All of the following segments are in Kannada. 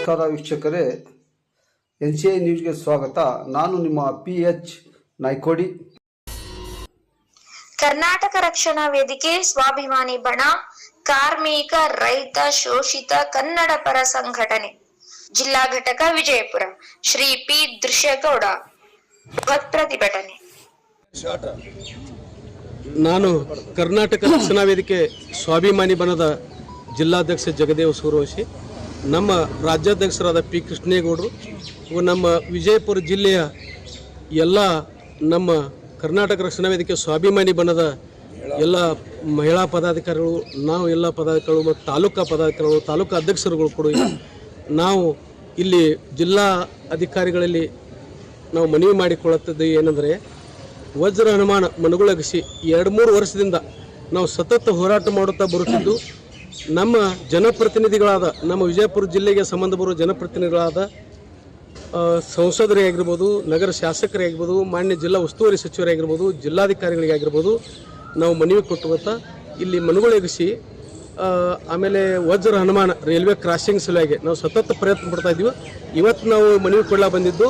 ನಮಸ್ಕಾರ ವೀಕ್ಷಕರೇ. ಎನ್ ಸಿ ಐ ನ್ಯೂಸ್ಗೆ ಸ್ವಾಗತ. ನಾನು ನಿಮ್ಮ ಪಿ ಎಚ್ ನಾಯ್ಕೋಡಿ. ಕರ್ನಾಟಕ ರಕ್ಷಣಾ ವೇದಿಕೆ ಸ್ವಾಭಿಮಾನಿ ಬಣ ಕಾರ್ಮಿಕ ರೈತ ಶೋಷಿತ ಕನ್ನಡ ಪರ ಸಂಘಟನೆ. ಜಿಲ್ಲಾ ಘಟಕ ವಿಜಯಪುರ. ಶ್ರೀ ಪಿ. ದೃಶ್ಯಗೌಡ. ಪ್ರತಿಭಟನೆ. ನಾನು ಕರ್ನಾಟಕ ರಕ್ಷಣಾ ವೇದಿಕೆ ಸ್ವಾಭಿಮಾನಿ ಬಣದ ಜಿಲ್ಲಾಧ್ಯಕ್ಷ ಜಗದೇವ ಸೂರೋಶಿ ನಮ್ಮ ರಾಜ್ಯಾಧ್ಯಕ್ಷರಾದ ಪಿ ಕೃಷ್ಣೇಗೌಡರು ಹಾಗೂ ನಮ್ಮ ವಿಜಯಪುರ ಜಿಲ್ಲೆಯ ಎಲ್ಲ ನಮ್ಮ ಕರ್ನಾಟಕ ರಕ್ಷಣಾ ವೇದಿಕೆ ಸ್ವಾಭಿಮಾನಿ ಬಣದ ಎಲ್ಲ ಮಹಿಳಾ ಪದಾಧಿಕಾರಿಗಳು, ನಾವು ಎಲ್ಲ ಪದಾಧಿಕಾರಿಗಳು ಮತ್ತು ತಾಲೂಕಾ ಪದಾಧಿಕಾರಿಗಳು, ತಾಲೂಕಾ ಅಧ್ಯಕ್ಷರುಗಳು ಕೂಡ ನಾವು ಇಲ್ಲಿ ಜಿಲ್ಲಾ ಅಧಿಕಾರಿಗಳಲ್ಲಿ ನಾವು ಮನವಿ ಮಾಡಿಕೊಳ್ಳುತ್ತಿದ್ದು ಏನಂದರೆ, ವಜ್ರ ಹನುಮಾನ ಮನಗೊಳಗಿಸಿ ಎರಡು ಮೂರು ವರ್ಷದಿಂದ ನಾವು ಸತತ ಹೋರಾಟ ಮಾಡುತ್ತಾ ಬರುತ್ತಿದ್ದು ನಮ್ಮ ಜನಪ್ರತಿನಿಧಿಗಳಾದ, ನಮ್ಮ ವಿಜಯಪುರ ಜಿಲ್ಲೆಗೆ ಸಂಬಂಧ ಬರುವ ಜನಪ್ರತಿನಿಧಿಗಳಾದ ಸಂಸದರೇ ಆಗಿರ್ಬೋದು, ನಗರ ಶಾಸಕರೇ ಆಗಿರ್ಬೋದು, ಮಾನ್ಯ ಜಿಲ್ಲಾ ಉಸ್ತುವಾರಿ ಸಚಿವರೇ ಆಗಿರ್ಬೋದು, ಜಿಲ್ಲಾಧಿಕಾರಿಗಳಿಗೆ ಆಗಿರ್ಬೋದು, ನಾವು ಮನವಿ ಕೊಟ್ಟು ಗೊತ್ತಾ ಇಲ್ಲಿ ಮನಗೊಳಗಿಸಿ ಆಮೇಲೆ ವಜ್ರ ಹನುಮಾನ ರೈಲ್ವೆ ಕ್ರಾಸಿಂಗ್ ಸಲುವಾಗಿ ನಾವು ಸತತ ಪ್ರಯತ್ನ ಪಡ್ತಾ ಇದ್ದೀವಿ. ಇವತ್ತು ನಾವು ಮನವಿ ಕೊಡ್ಲಾ ಬಂದಿದ್ದು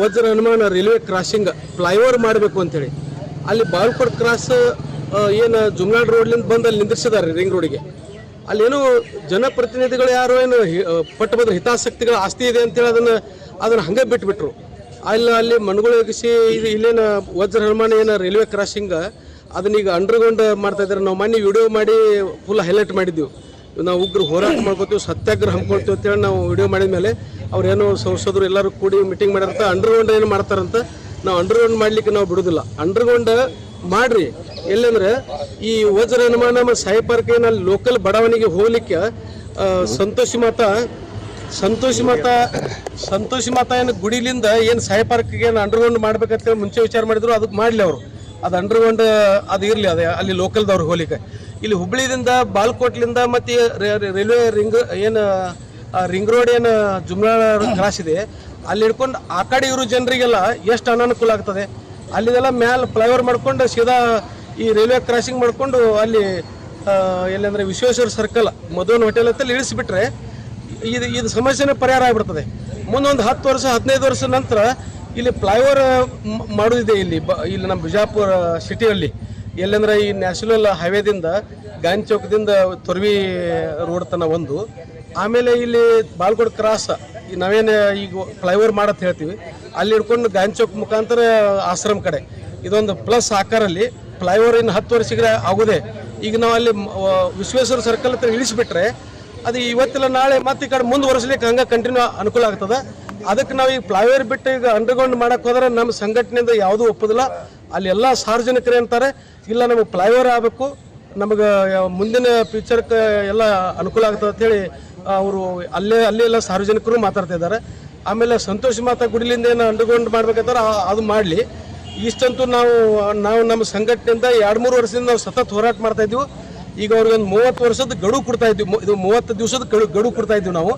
ವಜ್ರ ಹನುಮಾನ ರೈಲ್ವೆ ಕ್ರಾಸಿಂಗ್ ಫ್ಲೈಓವರ್ ಮಾಡಬೇಕು ಅಂತೇಳಿ. ಅಲ್ಲಿ ಬಾಲ್ಕೋಟ್ ಕ್ರಾಸ್ ಏನು ಜುಮ್ನಾಡ್ ರೋಡ್ಲಿಂದ ಬಂದು ಅಲ್ಲಿ ನಿಂದಿರ್ಸಿದ್ದಾರೆ ರಿಂಗ್ ರೋಡಿಗೆ. ಅಲ್ಲೇನು ಜನಪ್ರತಿನಿಧಿಗಳು ಯಾರು ಏನು ಪಟ್ಟ ಬಂದ್ರೆ, ಹಿತಾಸಕ್ತಿಗಳ ಆಸ್ತಿ ಇದೆ ಅಂತೇಳಿ ಅದನ್ನು ಅದನ್ನು ಹಂಗೆ ಬಿಟ್ಬಿಟ್ರು. ಅಲ್ಲಿ ಅಲ್ಲಿ ಮನಗೊಳಗಿಸಿ ಇದು ಇಲ್ಲೇನು ವಜ್ರ ಹನುಮಾನ ಏನು ರೈಲ್ವೆ ಕ್ರಾಸಿಂಗ್ ಅದನ್ನ ಈಗ ಅಂಡರ್ಗ್ರೌಂಡ್ ಮಾಡ್ತಾ ಇದ್ದಾರೆ ನಾವು ಮೊನ್ನೆ ವಿಡಿಯೋ ಮಾಡಿ ಫುಲ್ ಹೈಲೈಟ್ ಮಾಡಿದ್ದೀವಿ. ನಾವು ಉಗ್ರ ಹೋರಾಟ ಮಾಡ್ಕೋತೀವಿ, ಸತ್ಯಾಗ್ರಹ ಹಮ್ಕೊಳ್ತೀವಿ ಅಂತೇಳಿ ನಾವು ವಿಡಿಯೋ ಮಾಡಿದ ಮೇಲೆ ಅವ್ರೇನೋ ಸಂಸದರು ಎಲ್ಲರೂ ಕೂಡಿ ಮೀಟಿಂಗ್ ಮಾಡಿರ್ತ ಅಂಡರ್ಗ್ರೌಂಡ್ ಏನು ಮಾಡ್ತಾರಂತ ನಾವು ಅಂಡರ್ಗ್ರೌಂಡ್ ಮಾಡಲಿಕ್ಕೆ ನಾವು ಬಿಡೋದಿಲ್ಲ. ಅಂಡರ್ಗ್ರೌಂಡ್ ಮಾಡ್ರಿ. ಎಲ್ಲಂದ್ರೆ ಈ ವಜ್ರ ಮತ್ತು ಸಾಯಿ ಪಾರ್ಕ್ ಏನಲ್ಲಿ ಲೋಕಲ್ ಬಡಾವಣೆಗೆ ಹೋಗ್ಲಿಕ್ಕೆ ಸಂತೋಷ ಮಾತಾ, ಸಂತೋಷಿ ಮಾತಾ ಸಂತೋಷಿ ಮಾತಾ ಏನು ಗುಡಿಲಿಂದ ಏನು ಸಾಯಿ ಪಾರ್ಕ್ಗೆ ಏನು ಅಂಡರ್ಗ್ರೌಂಡ್ ಮಾಡ್ಬೇಕಂತ ಮುಂಚೆ ವಿಚಾರ ಮಾಡಿದ್ರು, ಅದಕ್ಕೆ ಮಾಡಲಿ ಅವರು. ಅದು ಅಂಡರ್ಗ್ರೌಂಡ್ ಅದು ಇರಲಿ, ಅದೇ, ಅಲ್ಲಿ ಲೋಕಲ್ದವ್ರು ಹೋಗ್ಲಿಕ್ಕೆ. ಇಲ್ಲಿ ಹುಬ್ಳಿದಿಂದ, ಬಾಲ್ಕೋಟ್ಲಿಂದ ಮತ್ತು ರೈಲ್ವೆ ರಿಂಗ್, ಏನು ರಿಂಗ್ ರೋಡ್ ಏನು ಜುಮ್ಲಾ ಕ್ರಾಸ್ ಇದೆ, ಅಲ್ಲಿ ಹಿಡ್ಕೊಂಡು ಆ ಕಡೆ ಇರೋ ಜನರಿಗೆಲ್ಲ ಎಷ್ಟು ಅನಾನುಕೂಲ ಆಗ್ತದೆ. ಅಲ್ಲಿದೆಲ್ಲ ಮ್ಯಾಲ ಫ್ಲೈಓವರ್ ಮಾಡ್ಕೊಂಡು ಸೀದಾ ಈ ರೈಲ್ವೆ ಕ್ರಾಸಿಂಗ್ ಮಾಡಿಕೊಂಡು ಅಲ್ಲಿ ಎಲ್ಲಂದರೆ ವಿಶ್ವೇಶ್ವರ ಸರ್ಕಲ್ ಮಧುವನ್ ಹೋಟೆಲ್ ಅಂತಲ್ಲಿ ಇಳಿಸಿಬಿಟ್ರೆ ಇದು ಇದು ಸಮಸ್ಯೆನೇ ಪರಿಹಾರ ಆಗಿಬಿಡ್ತದೆ. ಮುಂದೊಂದು ಹತ್ತು ವರ್ಷ, ಹದಿನೈದು ವರ್ಷ ನಂತರ ಇಲ್ಲಿ ಫ್ಲೈಓವರ್ ಮಾಡೋದಿದೆ ಇಲ್ಲಿ, ಬ, ಇಲ್ಲಿ ನಮ್ಮ ಬಿಜಾಪುರ ಸಿಟಿಯಲ್ಲಿ ಎಲ್ಲಂದ್ರೆ ಈ ನ್ಯಾಷನಲ್ ಹೈವೇದಿಂದ ಗಾಂಧಿ ಚೌಕದಿಂದ ತೊರ್ವಿ ರೋಡ್ ತನ ಒಂದು. ಆಮೇಲೆ ಇಲ್ಲಿ ಬಾಲ್ಕೋಡ್ ಕ್ರಾಸ್ ನಾವೇನು ಈಗ ಫ್ಲೈಓವರ್ ಮಾಡತ್ ಹೇಳ್ತೀವಿ. ಅಲ್ಲಿ ಹಿಡ್ಕೊಂಡು ಗಾಂಧಿ ಚೌಕ್ ಮುಖಾಂತರ ಆಶ್ರಮ ಕಡೆ. ಇದೊಂದು ಪ್ಲಸ್ ಆಕಾರಲ್ಲಿ ಫ್ಲೈಓವರ್ ಇನ್ನು ಹತ್ತು ವರ್ಷಕ್ಕೆ ಆಗೋದೆ. ಈಗ ನಾವು ಅಲ್ಲಿ ವಿಶ್ವೇಶ್ವರ ಸರ್ಕಲ್ ಹತ್ರ ಇಳಿಸಿಬಿಟ್ರೆ ಅದು ಇವತ್ತಿಲ್ಲ, ನಾಳೆ ಮತ್ತೆ ಈ ಕಡೆ ಮುಂದುವರಿಸ್ಲಿಕ್ಕೆ ಹಂಗೆ ಕಂಟಿನ್ಯೂ ಅನುಕೂಲ ಆಗ್ತದೆ. ಅದಕ್ಕೆ ನಾವು ಈಗ ಫ್ಲೈಓವರ್ ಬಿಟ್ಟು ಈಗ ಅಂಡರ್ಗ್ರೌಂಡ್ ಮಾಡಕ್ಕೆ ಹೋದ್ರೆ ನಮ್ಮ ಸಂಘಟನೆಯಿಂದ ಯಾವುದೂ ಒಪ್ಪೋದಿಲ್ಲ. ಅಲ್ಲಿ ಎಲ್ಲ ಸಾರ್ವಜನಿಕರು ಅಂತಾರೆ, ಇಲ್ಲ ನಮಗೆ ಫ್ಲೈಓವರ್ ಆಗಬೇಕು, ನಮಗೆ ಮುಂದಿನ ಫ್ಯೂಚರ್ಗೆ ಎಲ್ಲ ಅನುಕೂಲ ಆಗ್ತದೆ ಅಂತೇಳಿ ಅವರು ಅಲ್ಲೇ ಅಲ್ಲೇ ಎಲ್ಲ ಸಾರ್ವಜನಿಕರು ಮಾತಾಡ್ತಾ ಇದ್ದಾರೆ. ಆಮೇಲೆ ಸಂತೋಷ್ ಮಾತಾ ಗುಡಿಲಿಂದ ಏನು ಅಂಡರ್ಗ್ರೌಂಡ್ ಮಾಡ್ಬೇಕಂತಾರೆ ಅದು ಮಾಡಲಿ. ಇಷ್ಟಂತೂ ನಾವು ನಾವು ನಮ್ಮ ಸಂಘಟನೆಯಿಂದ ಎರಡು ಮೂರು ವರ್ಷದಿಂದ ನಾವು ಸತತ ಹೋರಾಟ ಮಾಡ್ತಾ ಇದ್ದೀವಿ. ಈಗ ಅವ್ರಿಗೆ ಒಂದು ಮೂವತ್ತು ವರ್ಷದ ಗಡುವು ಕೊಡ್ತಾ ಇದ್ವಿ ಇದು ಮೂವತ್ತು ದಿವಸದ ಗಡು ಗಡುವು ಕೊಡ್ತಾ ಇದ್ವಿ ನಾವು.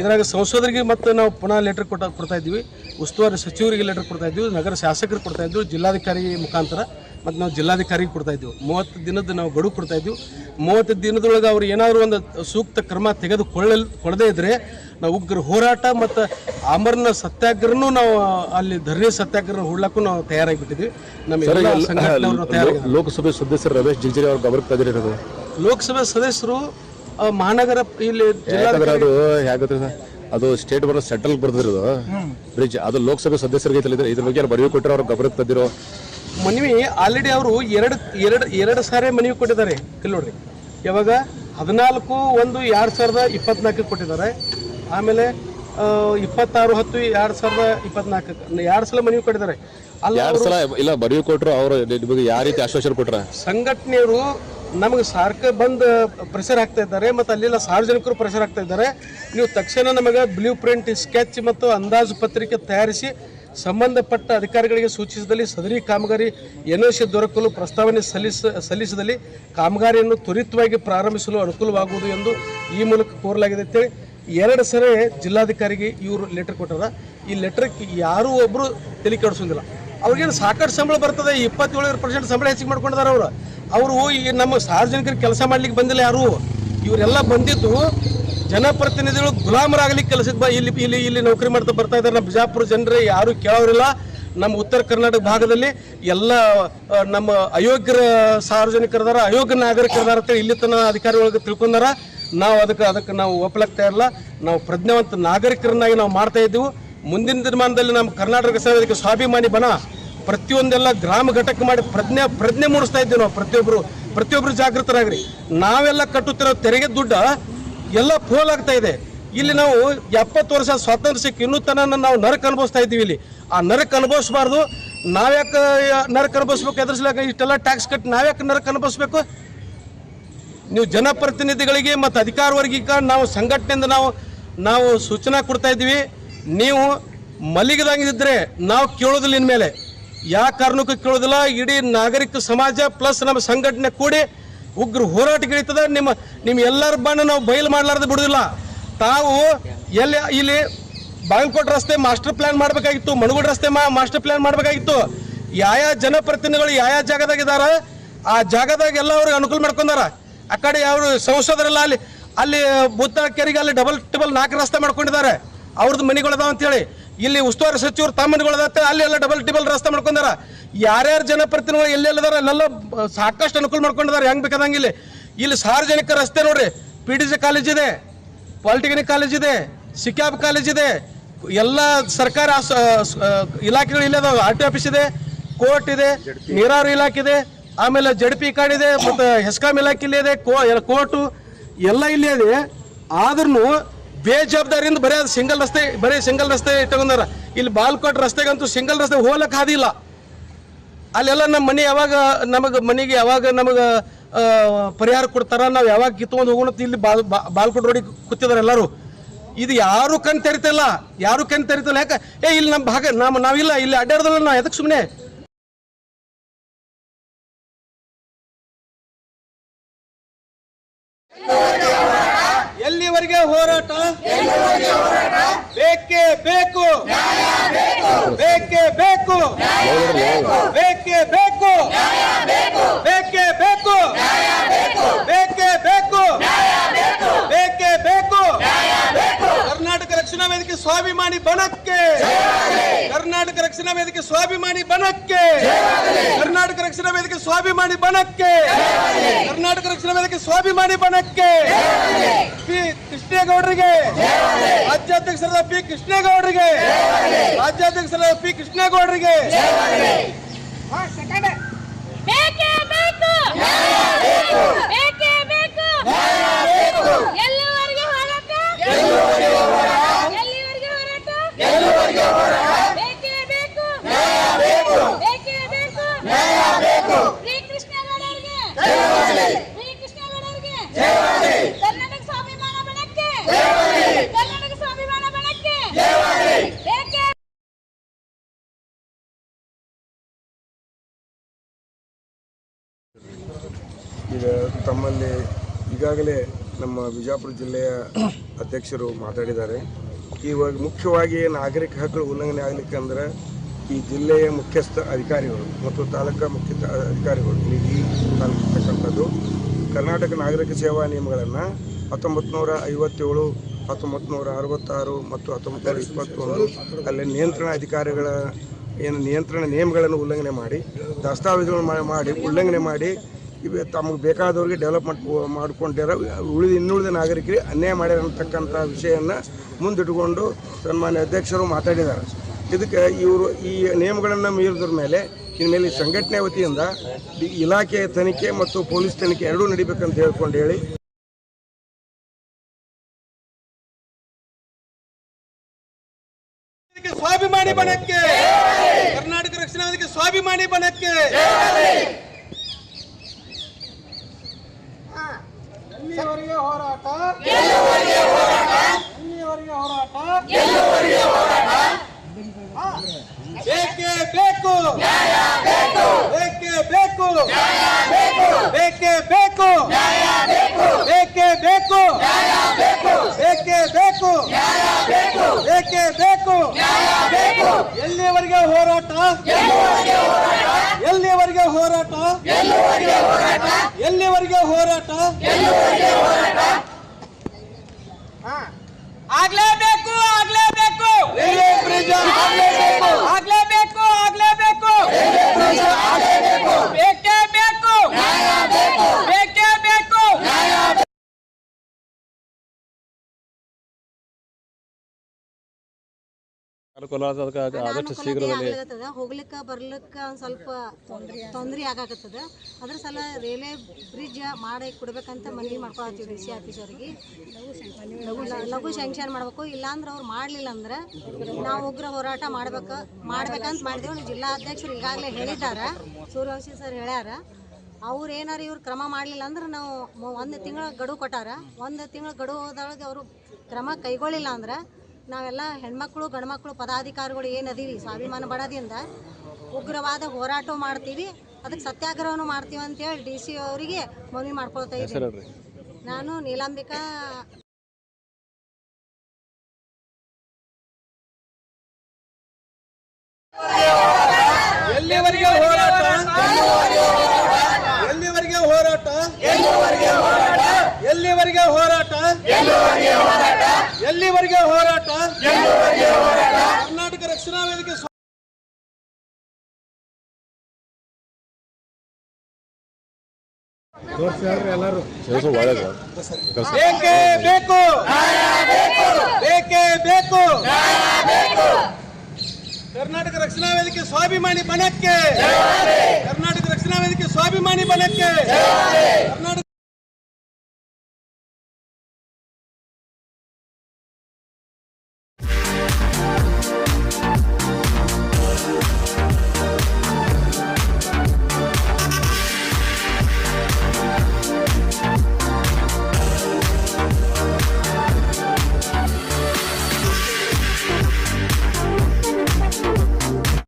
ಇದ್ರಾಗ ಸಂಸದರಿಗೆ ಮತ್ತೆ ನಾವು ಪುನಃ ಲೆಟರ್ ಕೊಟ್ಟ ಕೊಡ್ತಾ ಇದ್ವಿ ಉಸ್ತುವಾರಿ ಸಚಿವರಿಗೆ ಲೆಟರ್ ಕೊಡ್ತಾ ಇದ್ವಿ ನಗರ ಶಾಸಕರಿಗೆ ಕೊಡ್ತಾ ಇದ್ವಿ ಜಿಲ್ಲಾಧಿಕಾರಿ ಮುಖಾಂತರ. ಮತ್ತು ನಾವು ಜಿಲ್ಲಾಧಿಕಾರಿಗೆ ಕೊಡ್ತಾ ಇದ್ವಿ. ಮೂವತ್ತು ದಿನದ ನಾವು ಗಡುವು ಕೊಡ್ತಾ ಇದ್ವಿ. ಮೂವತ್ತು ದಿನದೊಳಗೆ ಅವ್ರು ಏನಾದರೂ ಒಂದು ಸೂಕ್ತ ಕ್ರಮ ತೆಗೆದುಕೊಳ್ಳಲ್ ಕೊಡದೇ ಇದ್ರೆ ನಾವು ಉಗ್ರ ಹೋರಾಟ ಮತ್ತು ಅಮರ್ನ ಸತ್ಯಾಗ್ರಹನೂ ನಾವು ಅಲ್ಲಿ ಧರಣಿ ಸತ್ಯಾಗ್ರಹ ಹೂಡ್ಲಕ್ಕೂ ನಾವು ತಯಾರಾಗಿಬಿಟ್ಟಿದ್ವಿ. ನಮ್ಮ ಎಲ್ಲ ಸಂಘಟನೆಯವರು ತಯಾರಾಗಿ ಲೋಕಸಭೆ ಸದಸ್ಯರು ರಮೇಶ್ ಜಿಗಜಿರಿ ಅವ್ರ ಗಮನಕ್ಕೆ ತಂದಿರೋದು? ಲೋಕಸಭೆ ಸದಸ್ಯರು ಆ, ಮಹಾನಗರ ಇಲ್ಲಿ ಅದು ಹೇಗತ್ತೆ ಅದು ಸ್ಟೇಟ್ ಬರೋ ಸೆಂಟ್ರಲ್ ಬರ್ದಿರೋದು. ಬ್ರಿಡ್ಜ್ ಅದು ಲೋಕಸಭೆ ಸದಸ್ಯರಿಗೆ ಇದ್ರ ಬಗ್ಗೆ ಬರೆಯೋ ಕೊಟ್ಟರೆ ಅವ್ರ ಗಮನಕ್ಕೆ ತಂದಿರೋ ಮನವಿ ಆಲ್ರೆಡಿ ಅವರು ಎರಡು ಎರಡು ಎರಡು ಸಾರಿ ಮನವಿ ಕೊಟ್ಟಿದ್ದಾರೆ. ಇಲ್ಲಿ ನೋಡ್ರಿ. ಯಾವಾಗ? ಹದಿನಾಲ್ಕು ಒಂದು ಎರಡು ಸಾವಿರದ ಇಪ್ಪತ್ನಾಲ್ಕಕ್ಕೆ ಕೊಟ್ಟಿದ್ದಾರೆ. ಆಮೇಲೆ ಇಪ್ಪತ್ತಾರು ಹತ್ತು ಎರಡು ಸಾವಿರದ ಇಪ್ಪತ್ನಾಲ್ಕಕ್ಕೆ, ಎರಡು ಸಲ ಮನವಿ ಕೊಟ್ಟಿದ್ದಾರೆ. ಯಾರು ಸಲ ಇಲ್ಲ ಬರೆಯು ಕೊಟ್ಟರು ಅವರು ನಿಮಗೆ ಯಾವ ರೀತಿ ಆಶ್ವಾಸನೆ ಕೊಟ್ರ? ಸಂಘಟನೆಯವರು ನಮಗೆ ಸಾರ್ಕ ಬಂದು ಪ್ರೆಷರ್ ಆಗ್ತಾ ಇದ್ದಾರೆ ಮತ್ತು ಅಲ್ಲೆಲ್ಲ ಸಾರ್ವಜನಿಕರು ಪ್ರೆಷರ್ ಆಗ್ತಾ ಇದ್ದಾರೆ. ನೀವು ತಕ್ಷಣ ನಮಗೆ ಬ್ಲೂ ಪ್ರಿಂಟ್ ಸ್ಕೆಚ್ ಮತ್ತು ಅಂದಾಜು ಪತ್ರಿಕೆ ತಯಾರಿಸಿ ಸಂಬಂಧಪಟ್ಟ ಅಧಿಕಾರಿಗಳಿಗೆ ಸೂಚಿಸಿದಲ್ಲಿ ಸದರಿ ಕಾಮಗಾರಿ ಎನ್ ಸಿ ದೊರಕಲು ಪ್ರಸ್ತಾವನೆ ಸಲ್ಲಿಸ ಸಲ್ಲಿಸಿದಲ್ಲಿ ಕಾಮಗಾರಿಯನ್ನು ತ್ವರಿತವಾಗಿ ಪ್ರಾರಂಭಿಸಲು ಅನುಕೂಲವಾಗುವುದು ಎಂದು ಈ ಮೂಲಕ ಕೋರಲಾಗಿದೆ ಅಂತೇಳಿ ಎರಡು ಸರಿ ಜಿಲ್ಲಾಧಿಕಾರಿಗೆ ಇವರು ಲೆಟರ್ ಕೊಟ್ಟಾರ. ಈ ಲೆಟರ್ಗೆ ಯಾರೂ ಒಬ್ಬರು ತಲೆ ಕೆಡಿಸೋಂಗಿಲ್ಲ ಅವ್ರಿಗೇನು ಸಾಕಷ್ಟು ಸಂಬಳ ಬರ್ತದೆ? ಇಪ್ಪತ್ತೇಳು ಪರ್ಸೆಂಟ್ ಸಂಬಳ ಹೆಚ್ಚಿಗೆ ಮಾಡ್ಕೊಂಡಿದ್ದಾರೆ ಅವರು. ಅವರು ಈ ನಮ್ಮ ಸಾರ್ವಜನಿಕರಿಗೆ ಕೆಲಸ ಮಾಡ್ಲಿಕ್ಕೆ ಬಂದಿಲ್ಲ ಯಾರು? ಇವರೆಲ್ಲ ಬಂದಿದ್ದು ಜನಪ್ರತಿನಿಧಿಗಳು ಗುಲಾಮರಾಗ್ಲಿಕ್ಕೆ ಕೆಲಸಕ್ಕೆ ಬಾ ಇಲ್ಲಿ ಇಲ್ಲಿ ಇಲ್ಲಿ ನೌಕರಿ ಮಾಡ್ತಾ ಬರ್ತಾ ಇದ್ದಾರೆ. ನಮ್ಮ ಬಿಜಾಪುರ ಜನರೇ ಯಾರು ಕೇಳೋರಿಲ್ಲ. ನಮ್ಮ ಉತ್ತರ ಕರ್ನಾಟಕ ಭಾಗದಲ್ಲಿ ಎಲ್ಲ ನಮ್ಮ ಅಯೋಗ್ಯರ ಸಾರ್ವಜನಿಕರದಾರ, ಅಯೋಗ್ಯ ನಾಗರಿಕರದಾರ ಅಂತ ಇಲ್ಲಿ ತನ್ನ ಅಧಿಕಾರಿಗಳಿಗೆ ತಿಳ್ಕೊಂಡಾರ. ನಾವು ಅದಕ್ಕೆ ಅದಕ್ಕೆ ನಾವು ಒಪ್ಪಲಾಗ್ತಾ ಇರಲ್ಲ ನಾವು ಪ್ರಜ್ಞಾವಂತ ನಾಗರಿಕರನ್ನಾಗಿ ನಾವು ಮಾಡ್ತಾ ಇದ್ದೀವಿ. ಮುಂದಿನ ದಿನಮಾನದಲ್ಲಿ ನಮ್ಮ ಕರ್ನಾಟಕ ಸರ್ಕಾರಕ್ಕೆ ಸ್ವಾಭಿಮಾನಿ ಬನ. ಪ್ರತಿಯೊಂದೆಲ್ಲ ಗ್ರಾಮ ಘಟಕ ಮಾಡಿ ಪ್ರಜ್ಞೆ ಪ್ರಜ್ಞೆ ಮೂಡಿಸ್ತಾ ಇದ್ದೀವಿ ನಾವು ಪ್ರತಿಯೊಬ್ಬರು ಪ್ರತಿಯೊಬ್ಬರು ಜಾಗೃತರಾಗ್ರಿ. ನಾವೆಲ್ಲ ಕಟ್ಟುತ್ತಿರೋ ತೆರಿಗೆ ದುಡ್ಡ ಎಲ್ಲ ಫೋಲ್ ಆಗ್ತಾ ಇದೆ. ಇಲ್ಲಿ ನಾವು ಎಪ್ಪತ್ತು ವರ್ಷ ಸ್ವಾತಂತ್ರ್ಯ ಸಿಕ್ಕ ಇನ್ನೂ ತನಕ ನಾವು ನರಕ ಅನುಭವಿಸ್ತಾ ಇದ್ದೀವಿ ಇಲ್ಲಿ. ಆ ನರಕ ಅನುಭವಿಸಬಾರ್ದು. ನಾವ್ಯಾಕೆ ನರಕ ಅನುಭವಿಸ್ಬೇಕು? ಎದುರಿಸ್ಲಾಕ ಇಷ್ಟೆಲ್ಲ ಟ್ಯಾಕ್ಸ್ ಕಟ್ಟಿ ನಾವ್ಯಾಕೆ ನರಕ ಅನುಭವಿಸ್ಬೇಕು? ನೀವು ಜನಪ್ರತಿನಿಧಿಗಳಿಗೆ ಮತ್ತು ಅಧಿಕಾರ ವರ್ಗೀಕ ನಾವು ಸಂಘಟನೆಯಿಂದ ನಾವು ನಾವು ಸೂಚನಾ ಕೊಡ್ತಾ ಇದ್ದೀವಿ. ನೀವು ಮಲಗಿದಂಗಿದ್ರೆ ನಾವು ಕೇಳೋದಿಲ್ಲ ಇನ್ಮೇಲೆ. ಯಾವ ಕಾರಣಕ್ಕೂ ಕೇಳೋದಿಲ್ಲ, ಇಡೀ ನಾಗರಿಕ ಸಮಾಜ ಪ್ಲಸ್ ನಮ್ಮ ಸಂಘಟನೆ ಕೂಡಿ ಉಗ್ರ ಹೋರಾಟಗಿಳಿತದ ನಿಮ್ಮ ನಿಮ್ಮ ಎಲ್ಲರ ಬಣ್ಣ ನಾವು ಬಯಲು ಮಾಡಲಾರ್ದು ಬಿಡುದಿಲ್ಲ. ತಾವು ಎಲ್ಲಿ, ಇಲ್ಲಿ ಬಾಗಲಕೋಟೆ ರಸ್ತೆ ಮಾಸ್ಟರ್ ಪ್ಲಾನ್ ಮಾಡಬೇಕಾಗಿತ್ತು, ಮಣಗುಡಿ ರಸ್ತೆ ಮಾಸ್ಟರ್ ಪ್ಲಾನ್ ಮಾಡಬೇಕಾಗಿತ್ತು. ಯಾವ ಜನಪ್ರತಿನಿಧಿಗಳು ಯಾವ ಜಾಗದಾಗ ಇದಾರ, ಆ ಜಾಗದಾಗ ಎಲ್ಲ ಅವ್ರಿಗೆ ಅನುಕೂಲ ಮಾಡ್ಕೊಂಡಾರ. ಆ ಕಡೆ ಯಾವ ಸಂಸದರೆಲ್ಲ ಅಲ್ಲಿ ಅಲ್ಲಿ ಬುತ್ತ ಕೆರೆಗೆ ಅಲ್ಲಿ ಡಬಲ್ ಟಬಲ್ ನಾಲ್ಕು ರಸ್ತೆ ಮಾಡ್ಕೊಂಡಿದ್ದಾರೆ. ಅವ್ರದ್ದು ಮನೆಗಳದಾವ ಅಂತೇಳಿ. ಇಲ್ಲಿ ಉಸ್ತುವಾರಿ ಸಚಿವರು ತಮ್ಮ ಮನೆಗಳದಾವ ಅಲ್ಲಿ ಎಲ್ಲ ಡಬಲ್ ಟಿಬಲ್ ರಸ್ತೆ ಮಾಡ್ಕೊಂಡಾರ. ಯಾರ್ಯಾರು ಜನಪ್ರತಿನಿಧಿಗಳು ಎಲ್ಲೆಲ್ಲದಾರ, ಅಲ್ಲೆಲ್ಲ ಸಾಕಷ್ಟು ಅನುಕೂಲ ಮಾಡ್ಕೊಂಡಿದ್ದಾರೆ ಹೆಂಗೆ ಬೇಕಾದಂಗೆ ಇಲ್ಲಿ. ಇಲ್ಲಿ ಸಾರ್ವಜನಿಕ ರಸ್ತೆ ನೋಡ್ರಿ. ಪಿ ಡಿ ಜಿ ಕಾಲೇಜ್ ಇದೆ ಪಾಲಿಟೆಕ್ನಿಕ್ ಕಾಲೇಜ್ ಇದೆ ಸಿಕ್ಯಾಬ್ ಕಾಲೇಜ್ ಇದೆ, ಎಲ್ಲ ಸರ್ಕಾರ ಇಲಾಖೆಗಳು ಇಲ್ಲೇ ಅದಾವೆ. ಆರ್ ಟಿ ಆಫೀಸ್ ಇದೆ, ಕೋರ್ಟ್ ಇದೆ ನೀರಾವರಿ ಇಲಾಖೆ ಇದೆ, ಆಮೇಲೆ ಜಡ್ ಪಿ ಕಾರ್ಡ್ ಇದೆ, ಮತ್ತು ಹೆಸ್ಕಾಂ ಇಲಾಖೆ ಇಲ್ಲೇ ಇದೆ ಕೋರ್ಟು, ಎಲ್ಲ ಇಲ್ಲೇ ಇದೆ. ಆದ್ರೂ ಬೇಜವಾಬ್ದಾರಿಯಿಂದ ಬರೇ ಅದು ಸಿಂಗಲ್ ರಸ್ತೆ, ಬರೀ ಸಿಂಗಲ್ ರಸ್ತೆ ತಗೊಂಡಾರ ಇಲ್ಲಿ ಬಾಲ್ಕೋಟ್ ರಸ್ತೆಗಂತೂ ಸಿಂಗಲ್ ರಸ್ತೆ ಹೋಗ್ಲಕ್ಕೆ ಹಾದಿಲ್ಲ ಅಲ್ಲೆಲ್ಲ ನಮ್ಮ ಮನೆ ಯಾವಾಗ, ನಮಗೆ ಮನೆಗೆ ಯಾವಾಗ ನಮಗೆ ಪರಿಹಾರ ಕೊಡ್ತಾರ, ನಾವು ಯಾವಾಗ ಕಿತ್ಕೊಂಡು ಹೋಗೋಣ ಇಲ್ಲಿ ಬಾಲ್ ಬಾಲ್ಕೋಟ್ ರೋಡಿಗೆ ಕೂತಿದಾರೆ ಎಲ್ಲರೂ. ಇದು ಯಾರು ಕಣ್ ತೆರಿತಲ್ಲ, ಯಾರು ಕಣ್ ತೆರಿತಲ್ಲ, ಯಾಕೆ ಏ, ಇಲ್ಲಿ ನಮ್ಮ ಭಾಗ ನಮ್ಮ ನಾವಿಲ್ಲ, ಇಲ್ಲಿ ಅಡ್ಡಾಡ್ದಲ್ಲ ನಾವು ಎದಕ್ಕೆ ಸುಮ್ಮನೆ ಎಲ್ಲಿವರೆಗೆ ಹೋರಾಟ. ಬೇಕೇ ಬೇಕು. ಬೇಕೇ. ಬೇಕು ಬೇಕೇ. ಬೇಕು. ಬೇಕೇ ಬೇಕು. ಬೇಕೇ. ಬೇಕು ಬೇಕೇ ಬೇಕು ಕರ್ನಾಟಕ ರಕ್ಷಣಾ ವೇದಿಕೆ ಸ್ವಾಭಿಮಾನಿ ಬಣಕ್ಕೆ ಕರ್ನಾಟಕ ರಕ್ಷಣಾ ವೇದಿಕೆ ಸ್ವಾಭಿಮಾನಿ ಬಣಕ್ಕೆ ಕರ್ನಾಟಕ ರಕ್ಷಣಾ ವೇದಿಕೆ ಸ್ವಾಭಿಮಾನಿ ಬಣಕ್ಕೆ ಕರ್ನಾಟಕ ರಕ್ಷಣಾ ವೇದಿಕೆ ಸ್ವಾಭಿಮಾನಿ ಬಣಕ್ಕೆ ಪಿ. ಕೃಷ್ಣೇಗೌಡರಿಗೆ. ರಾಜ್ಯಾಧ್ಯಕ್ಷರಾದ ಪಿ. ಕೃಷ್ಣೇಗೌಡರಿಗೆ. ರಾಜ್ಯಾಧ್ಯಕ್ಷರಾದ ಪಿ. ಕೃಷ್ಣೇಗೌಡರಿಗೆ ಬೇಕೇ ಬೇಕು ಬೇಕೇ ಬೇಕು ಎಲ್ಲಿವರೆಗೆ ಹೋರಾಟ ಎಲ್ಲಿವರೆಗೆ ಹೋರಾಟ ಬೇಕೇ ಬೇಕು ಬೇಕೇ ಬೇಕು ಶ್ರೀ ಕೃಷ್ಣೇಗೌಡರಿಗೆ ಶ್ರೀ ಕೃಷ್ಣೇಗೌಡರಿಗೆ ಕರ್ನಾಟಕ ಸ್ವಾಭಿಮಾನ ಬಣಕ್ಕೆ ಕರ್ನಾಟಕ ಸ್ವಾಭಿಮಾನ ಬಣಕ್ಕೆ ಬೇಕೇ ಈಗ ತಮ್ಮಲ್ಲಿ ಈಗಾಗಲೇ ನಮ್ಮ ಬಿಜಾಪುರ ಜಿಲ್ಲೆಯ ಅಧ್ಯಕ್ಷರು ಮಾತಾಡಿದ್ದಾರೆ. ಇವಾಗ ಮುಖ್ಯವಾಗಿ ನಾಗರಿಕ ಹಕ್ಕುಗಳು ಉಲ್ಲಂಘನೆ ಆಗಲಿಕ್ಕೆ ಅಂದ್ರೆ ಈ ಜಿಲ್ಲೆಯ ಮುಖ್ಯಸ್ಥ ಅಧಿಕಾರಿಗಳು ಮತ್ತು ತಾಲೂಕಾ ಮುಖ್ಯ ಅಧಿಕಾರಿಗಳು ಈ ತಾಲೂಕಿರ್ತಕ್ಕಂಥದ್ದು. ಕರ್ನಾಟಕ ನಾಗರಿಕ ಸೇವಾ ನಿಯಮಗಳನ್ನು ಹತ್ತೊಂಬತ್ತು ನೂರ ಐವತ್ತೇಳು ಹತ್ತೊಂಬತ್ತು ನೂರ ಅರವತ್ತಾರು ಮತ್ತು ಹತ್ತೊಂಬತ್ತು ನೂರ ಇಪ್ಪತ್ತೊಂದು ಅಲ್ಲಿ ನಿಯಂತ್ರಣ ಅಧಿಕಾರಿಗಳ ಏನು ನಿಯಂತ್ರಣ ನಿಯಮಗಳನ್ನು ಉಲ್ಲಂಘನೆ ಮಾಡಿ, ದಸ್ತಾವೇಜುಗಳನ್ನು ಮಾಡಿ, ಉಲ್ಲಂಘನೆ ಮಾಡಿ ಇವೆ, ತಮಗೆ ಬೇಕಾದವ್ರಿಗೆ ಡೆವಲಪ್ಮೆಂಟ್ ಮಾಡ್ಕೊಂಡಿರೋ, ಉಳಿದ ಇನ್ನುಳಿದ ನಾಗರಿಕರಿಗೆ ಅನ್ಯಾಯ ಮಾಡ್ಯಾರ ಅಂತಕ್ಕಂಥ ವಿಷಯವನ್ನು ಮುಂದಿಟ್ಟುಕೊಂಡು ಸನ್ಮಾನ್ಯ ಅಧ್ಯಕ್ಷರು ಮಾತಾಡಿದ್ದಾರೆ ಇದಕ್ಕೆ ಇವರು ಈ ನಿಯಮಗಳನ್ನು ಮೀರಿದ್ರ ಮೇಲೆ, ಇನ್ಮೇಲೆ ಸಂಘಟನೆ ವತಿಯಿಂದ ಇಲಾಖೆ ತನಿಖೆ ಮತ್ತು ಪೊಲೀಸ್ ತನಿಖೆ ಎರಡೂ ನಡಿಬೇಕಂತ ಹೇಳ್ಕೊಂಡು ಹೇಳಿ. ಸ್ವಾಭಿಮಾನಿ ಬಣಕ್ಕೆ, ಕರ್ನಾಟಕ ರಕ್ಷಣಾ ಸ್ವಾಭಿಮಾನಿ ಬಣಕ್ಕೆ. ಎಲ್ಲಿವರೆಗೆ ಹೋರಾಟ? ಎಲ್ಲಿವರೆಗೆ ಹೋರಾಟ? ಬೇಕೇ ಬೇಕು. ಬೇಕೇ ಬೇಕು. ಬೇಕೇ ಬೇಕು. ಬೇಕೇ ಬೇಕು. ಬೇಕೇ ಬೇಕು. ಬೇಕೇ ಬೇಕು. ಎಲ್ಲಿವರೆಗೆ ಹೋರಾಟ? ಎಲ್ಲಿವರೆಗೆ ಹೋರಾಟ? ಎಲ್ಲಿವರೆಗೆ ಹೋರಾಟ? ಆಗ್ಲೇಬೇಕು ಆಗ್ಲೇಬೇಕು. ಆಗ್ಲೇಬೇಕು. ಆಗ್ಲೇಬೇಕು ಬೇಕೇ ಬೇಕು. ಬೇಕೇ ಬೇಕು. ಅನುಕೂಲ ಆದಷ್ಟು ಶೀಘ್ರದಲ್ಲಿ ಹೋಗ್ಲಿಕ್ಕ ಬರ್ಲಿಕ್ಕ ಒಂದ್ ಸ್ವಲ್ಪ ತೊಂದರೆ ಆಗಾಕತ್ತದ. ಅದ್ರ ಸಲ ರೇಲ್ವೆ ಬ್ರಿಡ್ಜ್ ಮಾಡಿ ಕೊಡ್ಬೇಕಂತ ಮನವಿ ಮಾಡ್ಕೊಳತ್ತೀವಿ ಡಿ ಸಿ ಆಫೀಸ್ ಅವ್ರಿಗೆ. ಲ- ಲಘು ಸ್ಯಾಂಕ್ಷನ್ ಮಾಡ್ಬೇಕು. ಇಲ್ಲಾಂದ್ರೆ ಅವ್ರು ಮಾಡಲಿಲ್ಲ ಅಂದ್ರೆ ನಾವು ಉಗ್ರ ಹೋರಾಟ ಮಾಡ್ಬೇಕು ಮಾಡ್ಬೇಕಂತ ಮಾಡಿದೇವು. ಜಿಲ್ಲಾ ಅಧ್ಯಕ್ಷರು ಈಗಾಗಲೇ ಹೇಳಿದಾರ ಸೂರ್ಯವಂಶಿ ಸರ್ ಹೇಳ್ಯಾರ. ಅವ್ರು ಏನಾರ ಇವ್ರು ಕ್ರಮ ಮಾಡಲಿಲ್ಲ ಅಂದ್ರೆ ನಾವು ಒಂದು ತಿಂಗಳ ಗಡುವು ಕೊಟ್ಟಾರ. ಒಂದು ತಿಂಗಳ ಗಡುವುದೊಳಗೆ ಅವರು ಕ್ರಮ ಕೈಗೊಳ್ಳಿಲ್ಲ ಅಂದ್ರೆ ನಾವೆಲ್ಲ ಹೆಣ್ಮಕ್ಳು ಗಂಡ್ಮಕ್ಳು ಪದಾಧಿಕಾರಿಗಳು ಏನು ಅದೀವಿ? ಸ್ವಾಭಿಮಾನ ಬಡದಿಂದ ಉಗ್ರವಾದ ಹೋರಾಟ ಮಾಡ್ತೀವಿ. ಅದಕ್ಕೆ ಸತ್ಯಾಗ್ರಹನೂ ಮಾಡ್ತೀವಿ ಅಂತೇಳಿ ಡಿ ಸಿ ಅವರಿಗೆ ಮನವಿ ಮಾಡ್ಕೊಳ್ತಾ ಇದ್ದೀನಿ. ನಾನು ನೀಲಾಂಬಿಕಾ. ಎಲ್ಲಿವರೆಗೆ ಹೋರಾಟ? ಎಲ್ಲಿವರೆಗೆ ಹೋರಾಟ? ಎಲ್ಲಿವರೆಗೆ ಹೋರಾಟ? ಎಲ್ಲಿವರೆಗೆ ಹೋರಾಟ? ಕರ್ನಾಟಕ ರಕ್ಷಣಾ ವೇದಿಕೆ ಎಲ್ಲರೂ. ಬೇಕೇ ಬೇಕು. ಕರ್ನಾಟಕ ರಕ್ಷಣಾ ವೇದಿಕೆ ಸ್ವಾಭಿಮಾನಿ ಬಣಕ್ಕೆ. ಕರ್ನಾಟಕ ರಕ್ಷಣಾ ವೇದಿಕೆ ಸ್ವಾಭಿಮಾನಿ ಬಣಕ್ಕೆ. ಕರ್ನಾಟಕ